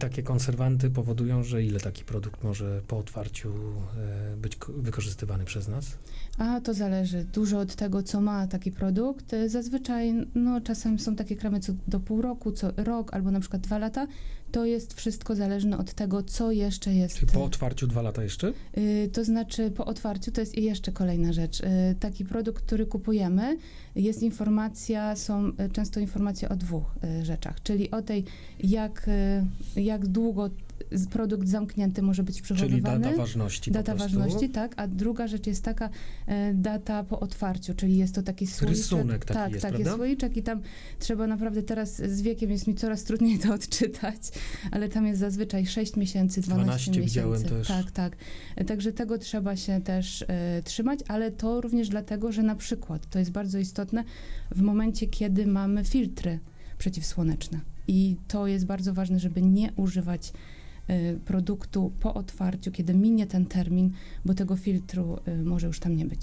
Takie konserwanty powodują, że ile taki produkt może po otwarciu e, być ko- wykorzystywany przez nas? A to zależy dużo od tego, co ma taki produkt. Y, Zazwyczaj, no czasem są takie kremy co do pół roku, co rok albo na przykład dwa lata. To jest wszystko zależne od tego, co jeszcze jest. Czy po otwarciu dwa lata jeszcze? Y, To znaczy po otwarciu to jest i jeszcze kolejna rzecz. Taki produkt, który kupujemy, jest informacja, są często informacje o dwóch rzeczach, czyli o tej, jak, jak długo produkt zamknięty może być Czyli przechowywany. data ważności Data ważności, tak, a druga rzecz jest taka e, data po otwarciu, czyli jest to taki słoiczek. Rysunek taki tak, jest, tak, prawda? jest słoiczek i tam trzeba naprawdę teraz z wiekiem jest mi coraz trudniej to odczytać, ale tam jest zazwyczaj 6 miesięcy, 12, 12 miesięcy. też. Tak, tak. Także tego trzeba się też e, trzymać, ale to również dlatego, że na przykład to jest bardzo istotne w momencie, kiedy mamy filtry przeciwsłoneczne. I to jest bardzo ważne, żeby nie używać e, produktu po otwarciu, kiedy minie ten termin, bo tego filtru e, może już tam nie być.